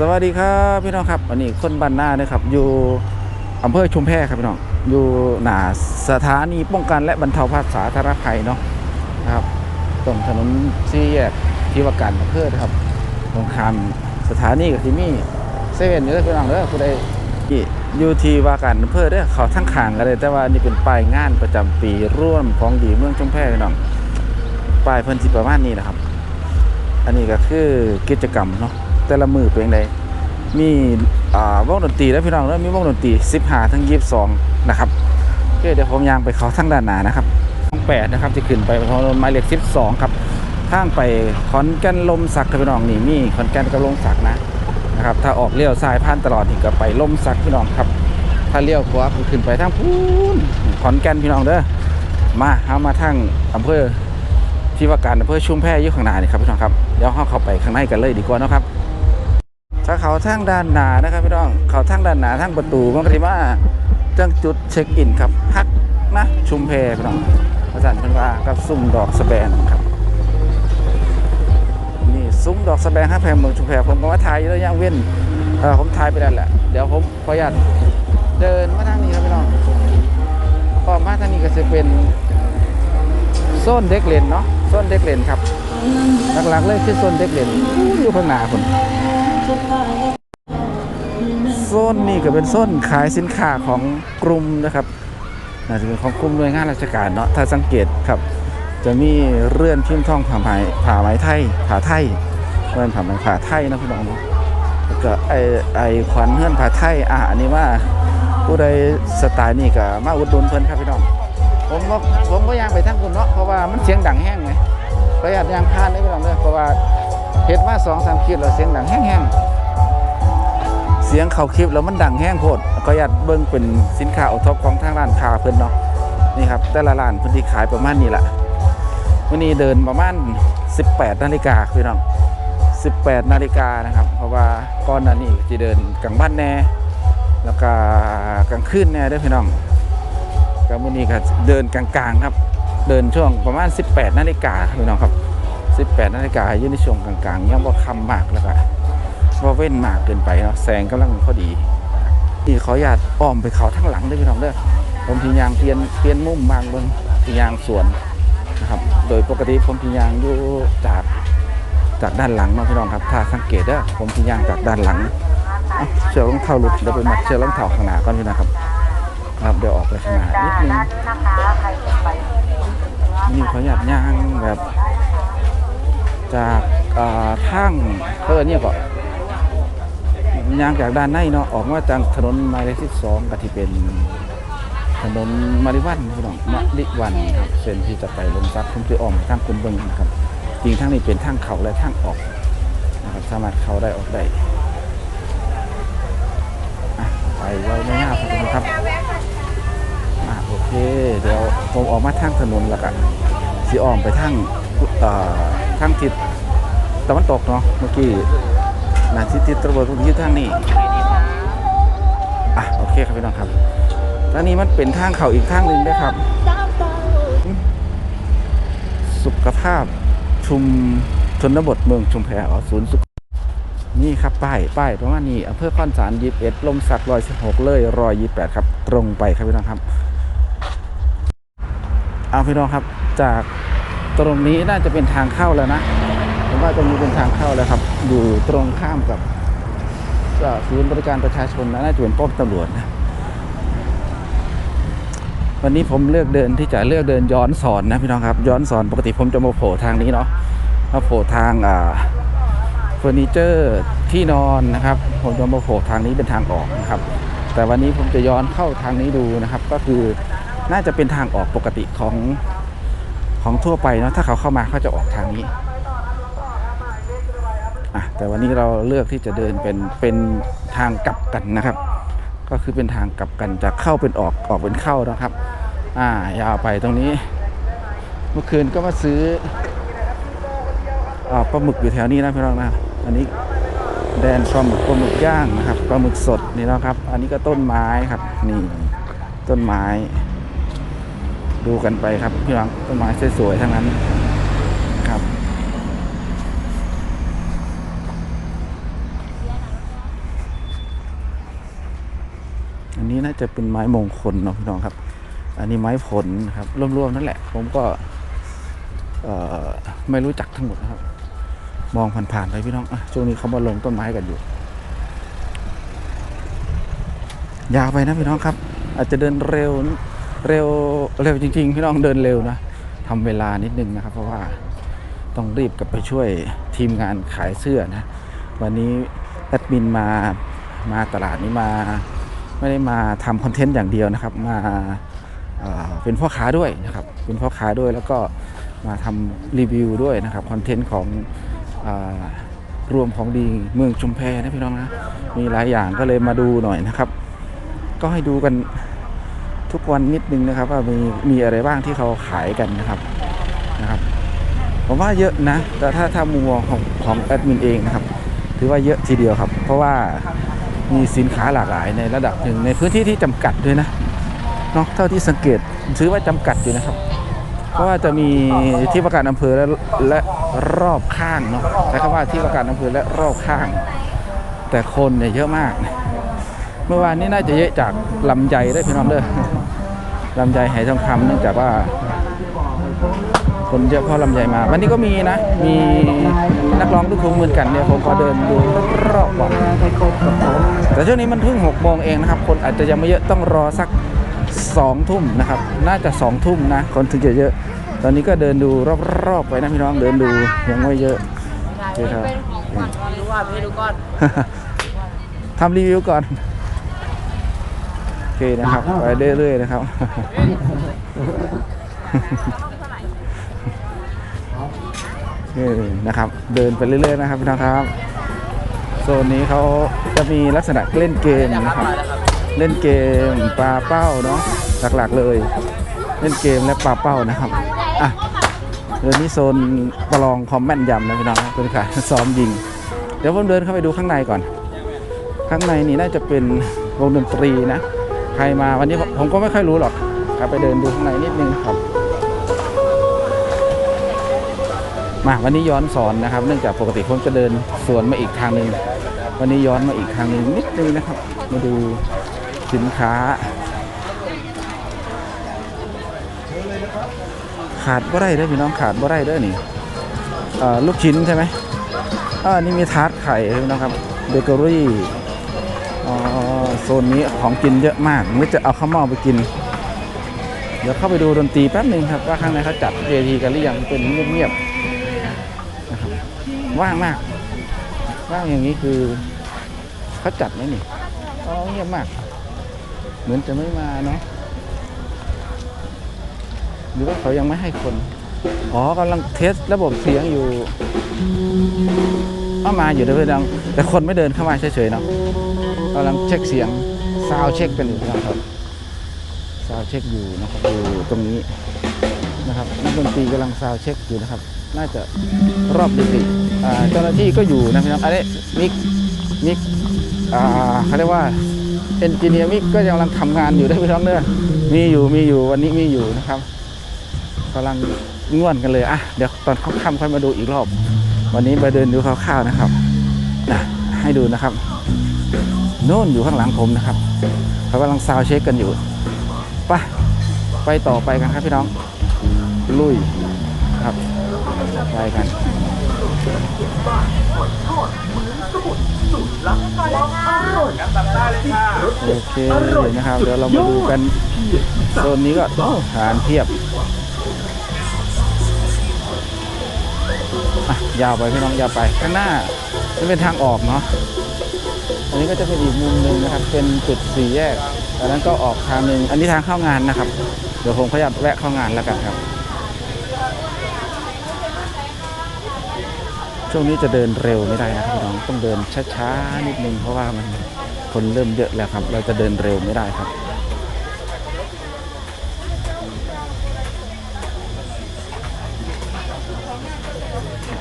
สวัสดีครับพี่น้องครับวันนี้คนบ้านนานี่ยครับ อยู่อำเภอชุมแพครับพี่น้องอยู่หน้าสถานีป้องกันและบรรเทาภาษาธารณภัยเนาะนะครับ ตรงถนนสี่แยกที่ว่าการอำเภอครับ ตรงข้ามสถานีกับที่มีเซเว่นอยู่เลยพี่น้องเด้อผู้ใดที่อยู่ที่ว่าการอำเภอเด้อเขาทั้งขางกันเลยแต่ว่านี่เป็นป้ายงานประจำปีร่วมของดีเมืองชุมแพพี่น้องป้ายเพิ่นสิประมาณนี้นะครับ อันนี้ก็คือกิจกรรมเนาะ แต่ละมือเป็นไงมีอ่าวงดนตรีแล้วพี่น้องแล้วมีวงดนตรี15ทั้ง22นะครับเเดี๋ยวผมยางไปเขาทั้งด้านหน้านะครับท้องแปดนะครับจะขึ้นไปถนนหมายเลข12ครับทางไปขอนแก่นลมสักพี่น้องนี่มีขอนแก่นกับลมสักนะนะครับถ้าออกเลี้ยวซ้ายผ่านตลอดนี่ก็ไปลมสักพี่น้องครับ ถ้าเลี้ยวขวาขึ้นไปทางพูนขอนแก่นพี่น้องเด้อมาเอามาทางอำเภอที่ว่าการอำเภอชุมแพอยู่ข้างหน้านี่ครับพี่น้องครับเดี๋ยวเราเข้าไปข้างในกันเลยดีกว่านะครับ เขาทางด้านหนานะครับพี่น้องเขาทางด้านหนาทางประตูมันก็ที่ว่าจังจุดเช็คอินครับฮักนะชุมแพพี่น้องพระจันทร์เพิ่นว่ากับซุ้มดอกสแบนครับนี่ซุ้มดอกสแบนครับแพงเมืองชุมแพผมก็ว่าถ่ายอยู่แล้วยังเว้นเออผมถ่ายไปแล้วแหละเดี๋ยวผมขออนุญาตเดินมาทางนี้ครับพี่น้องออกมาทางนี้ก็จะเป็นโซนเด็กเล่นเนาะโซนเด็กเล่นครับหลักๆเลยคือโซนเด็กเล่นอยู่ข้างหน้าคน โซนนี้ก็เป็นโซนขายสินค้าของกลุ่มนะครับน่าจะเป็นของกลุ่มหน่วยงานราชการเนาะถ้าสังเกตครับ จะมีเรื่อนพิมพ์ท่องผ้าไหมผ้าไหมไทยผ้าไทยเรื่อนผ้าไหมผ้าไทยนะพี่น้องแล้วก็ไอไอขวัญเฮือนผ้าไทยอะอันนี้ว่าผู้ใดสไตล์นี่ก็มาอุดหนุนเพิ่นครับพี่น้องผมว่าผมก็ยางไปทั้งคุณเนาะเพราะว่ามันเสียงดังแห้งไงประหยัดยางพานได้ไม่ต้องเลยเพราะว่า เห็ดมาสองสามคลิปแล้วเสียงดังแห้งๆ เสียงเขาคลิปแล้วมันดังแห้งโคตรก็อยากเบิ่งเป็นสินค้าโอท็อปของทางร้านคาเพิ่นเนาะนี่ครับแต่ละร้านพิ่นที่ขายประมาณนี้แหละวันนี้เดินประมาณ 18 นาฬิกาพี่น้อง18 นาฬิกานะครับ เพราะว่าก่อนหน้านี้จะเดินกลางบ้านแน่ แล้วก็กลางคืนแน่ด้วยพี่น้องครับวันนี้ก็เดินกลางๆครับ เดินช่วงประมาณ 18 นาฬิกาครับพี่น้องครับ 18นาฬิกาอยู่ในช่วงกลางๆยังบ่าค่ำมากแล้วก็บ่าเว้นมากเกินไปเนาะแสงกำลังพอดีนี่ขออนุญาตอ้อมไปเขาทั้งหลังด้วยพี่น้องเด้อผมทียางเปลี่ยนเปลี่ยนมุมบางบิ่งทียางสวนนะครับโดยปกติผมทียางอยู่จากจากด้านหลังเนาะพี่น้องครับ ถ้าสังเกตเด้อผมทียางจากด้านหลังเชือกรองเท้าหลุดเดี๋ยวไปมัดเชือกรองเท้าข้างหน้าก่อนพี่นะครับ ครับเดี๋ยวออกไปข้างหน้านิดนึงนี่เขาอยากย่างแบบ จากทางเพื่อเนี่ยก็ยางจากด้านในเนาะออกมาจากถนนหมายเลขที่สองก็ที่เป็นถนนมาริวันพี่น้องมาริวันครับเส้นที่จะไปลงซักผมจะออมทางคุณเบิงนะครับจริงทางนี้เป็นทางเขาและทางออกนะครับสามารถเข้าได้ออกได้อะไปเราไม่ยากครับอ่าโอเค เดี๋ยวผมออกมาทางถนนแล้วกันสีออมไปทาง ทางทิศตะวันตกเนาะเมื่อกี้นาทิศทิศตะวันตกที่ทางนี้อะโอเคครับพี่น้องครับทางนี้มันเป็นทางเขาอีกทางหนึ่งด้ครับ สุขภาพชุมชนบทเมืองชุมแพอ๋อศูนย์สุขนี่ครับป้ายป้ายประมาณนี้อำเภอข้อนสารยีิบเอ็ดลมสักร้อยสิบหกเลยรอยยี่แปดครับ ตรงไปครับพี่น้องครับเอาพี่น้องครับจาก ตรงนี้น่าจะเป็นทางเข้าแล้วนะผมว่าตรงนี้เป็นทางเข้าแล้วครับ อยู่ตรงข้ามกับศูนย์บริการประชาชนนะน่าจะเป็นป้อมตำรวจนะวันนี้ผมเลือกเดินที่จะเลือกเดินย้อนสอนนะพี่น้องครับ ย้อนสอนปกติผมจะมาโผล่ทางนี้เนาะมาโผล่ทางอ่าเฟอร์นิเจอร์ที่นอนนะครับ ผมจะมาโผล่ทางนี้เป็นทางออกนะครับ แต่วันนี้ผมจะย้อนเข้าทางนี้ดูนะครับ ก็คือน่าจะเป็นทางออกปกติของ ของทั่วไปเนาะถ้าเขาเข้ามาเขาจะออกทางนี้อะแต่วันนี้เราเลือกที่จะเดินเป็นเป็นทางกลับกันนะครับ ก็คือเป็นทางกลับกันจากเข้าเป็นออกออกเป็นเข้านะครับ อ่ายาวไปตรงนี้ เมื่อคืนก็มาซื้ออปลาหมึกอยู่แถวนี้นะพี่น้องนะอันนี้แดนปลาหมึกปลาหมึกย่างนะครับปลาหมึกสดนี่นะครับ อันนี้ก็ต้นไม้ครับนี่ต้นไม้ ดูกันไปครับพี่น้องต้นไม้สวยๆทั้งนั้นครับอันนี้น่าจะเป็นไม้มงคลเนาะพี่น้องครับ อันนี้ไม้ผลครับร่วมๆนั่นแหละ ผมก็ไม่รู้จักทั้งหมดนะครับ มองผ่านๆไปพี่น้องช่วงนี้เขามาลงต้นไม้กันอยู่ ยาวไปนะพี่น้องครับ อาจจะเดินเร็ว เร็วเร็วจริง ๆ พี่น้องเดินเร็วนะทำเวลานิดนึงนะครับ เพราะว่าต้องรีบกลับไปช่วยทีมงานขายเสื้อนะ วันนี้แอดมินมามาตลาดนี้มาไม่ได้มาทำคอนเทนต์อย่างเดียวนะครับ มาเอ่อเป็นพ่อค้าด้วยนะครับ เป็นพ่อค้าด้วยแล้วก็มาทำรีวิวด้วยนะครับคอนเทนต์ของอรวมของดีเมืองชุมแพนะพี่น้องนะมีหลายอย่างก็เลยมาดูหน่อยนะครับ ก็ให้ดูกัน ทุกวันนิดนึงนะครับ ว่ามีมีอะไรบ้างที่เขาขายกันนะครับนะครับผมว่าเยอะนะ แต่ถ้าถ้ามุมมองของของแอดมินเองนะครับ ถือว่าเยอะทีเดียวครับ เพราะว่ามีสินค้าหลากหลายในระดับหนึ่งในพื้นที่ที่จำกัดด้วยนะเนาะเท่าที่สังเกตถือว่าจำกัดอยู่นะครับ เพราะว่าจะมีที่ประกาศอำเภอและและรอบข้างเนาะใช้คำว่าที่ประกาศอำเภอและรอบข้าง แต่คนเนี่ยเยอะมาก เมื่อวานนี้น่าจะเยอะจากลำไยได้วยพี่น้องเด้อลำไยไหทองคำเนื่องจากว่า คนเยอะเพราะลำไยมา วันนี้ก็มีนะ มีนักร้องทุกคนเหมือนกันเนี่ยผมขอเดินดูรอบก่อนแต่ช่วงนี้มันเพิ่งหกโมงเองนะครับ คนอาจจะยังไม่เยอะต้องรอสักสองทุ่มนะครับ น่าจะสองทุ่มนะคนถึงจะเยอะ ตอนนี้ก็เดินดูรอบๆไปนะพี่น้องเดินดูยังไม่เยอะโอเคครับเป็นของขวัญก่อนรู้ว่าพี่ดูก่อนทำรีวิวก่อนโอ เคนะครับ ไปเรื่อยๆนะครับ นี่นะครับ เดินไปเรื่อยๆนะครับพี่น้องครับ โซนนี้เขาจะมีลักษณะเล่นเกมนะครับ เล่นเกมปลาเป้าเนาะหลักๆเลย เล่นเกมและปลาเป้านะครับอะเดี๋ยวนี้โซนประลองคอมแม่นยำนะพี่น้องนะเป็นการซ้อมยิง เดี๋ยวผมเดินเข้าไปดูข้างในก่อน ข้างในนี่น่าจะเป็นวงดนตรีนะ ใครมาวันนี้ผมก็ไม่ค่อยรู้หรอกครับไปเดินดูข้างในนิดนึงครับ มาวันนี้ย้อนสอนนะครับ เนื่องจากปกติผมจะเดินสวนมาอีกทางหนึ่งวันนี้ย้อนมาอีกทางหนึ่งนิดนึงนะครับ มาดูสินค้า ขาดบ่ได้ด้อพี่น้องขาดบ่ได้ด้อนี่ลูกชิ้นใช่ไหมอ่านี่มีทาร์ตไข่พี่น้องครับเบเกอรี่อ๋อ โซนนี้ของกินเยอะมากไม่จะเอาข้าวเม่าไปกิน เดี๋ยวเข้าไปดูดนตรีแป๊บหนึ่งครับว่าข้างในเขาจัดเวทีกันหรือยังเป็นเงียบๆนะครับว่างมากว่างอย่างนี้คือเขาจัดไหมนี่อ๋อเงียบมาก เหมือนจะไม่มาเนาะหรือว่าเขายังไม่ให้คน อ๋อกำลังเทสระบบเสียงอยู่เข้ามาอยู่ด้วยดังแต่คนไม่เดินเข้ามาเฉยๆเนาะ กำลังเช็คเสียงซาวเช็คกันอยู่นะครับซาวเช็คอยู่นะครับอยู่ตรงนี้นะครับนักดนตรีกำลังซาวเช็คอยู่นะครับ น่าจะรอบดึกๆเจ้าหน้าที่ก็อยู่นะพี่น้องอันนี้มิกมิกเขาเรียกว่าเอนจิเนียร์มิกก็ยังกำลังทำงานอยู่ได้พี่น้องเนอะมีอยู่มีอยู่วันนี้มีอยู่นะครับกำลังง่วนกันเลยอะเดี๋ยวตอนค่ำๆค่อยมาดูอีกรอบ วันนี้มาเดินดูคร่าวๆนะครับนะให้ดูนะครับ โน่นอยู่ข้างหลังผมนะครับเขากำลังซาวเช็คกันอยู่ไปไปต่อไปกันครับพี่น้อง ลุยครับไปกันโอเคนะครับ เดี๋ยวเรามาดูกันโซนนี้ก็ฐานเทียบอะยาวไปพี่น้องยาวไปข้างหน้าจะเป็นทางออกเนาะ นนี้ก็จะเป็นอีกมุมหนึ่งนะครับ เป็นจุดสี่แยกอันนั้นก็ออกทางหนึ่งอันนี้ทางเข้างานนะครับ เดี๋ยวผมขยับแวะเข้างานแล้วกันครับ ช่วงนี้จะเดินเร็วไม่ได้นะครับพี่น้องต้องเดินช้าๆนิดนึงเพราะว่ามันคนเริ่มเยอะแล้วครับ เราจะเดินเร็วไม่ได้ครับ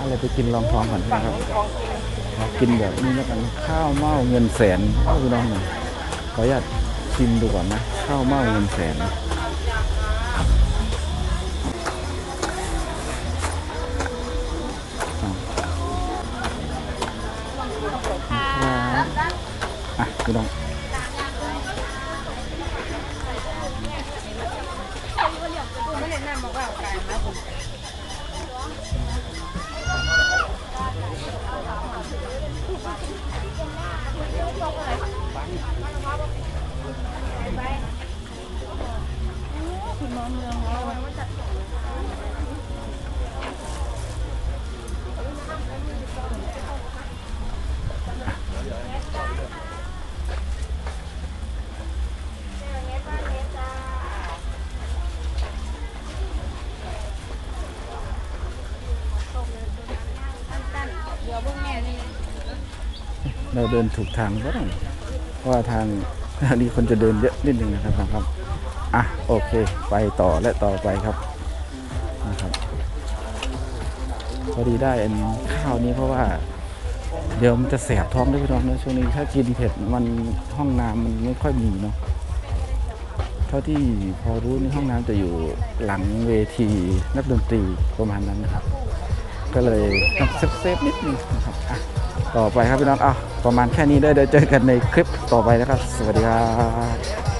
อะไรไปกินรองท้องก่อนนะครับ กินแบบนี้แล้วกันข้าวเม่าเงินแสนเอาพี่น้องหน่อยขออนุญาตชิมดูก่อนนะ ข้าวเม่าเงินแสนอะพี่น้อง เดี๋ยวพวกแม่นี่เราเดินถูกทางก็ได้เพราะว่าทางทางนี้คนจะเดินเยอะนิดนึงนะครับนครับ อะโอเค ไปต่อและต่อไปครับนะครับพอดีได้อันข้าวนี้เพราะว่า เดี๋ยวมันจะแสบท้องด้วยพี่น้องนะช่วงนี้ถ้ากินเผ็ดมันห้องน้ำมันไม่ค่อยมีเนาะเท่าที่พอรู้นี่ห้องน้ำจะอยู่หลังเวทีนักดนตรีประมาณนั้นนะครับ ก็เลยต้องเซฟเซฟๆนิดนึงนะครับอะต่อไปครับพี่น้องเอาประมาณแค่นี้ได้เดี๋ยวเจอกันในคลิปต่อไปนะครับ สวัสดีครับ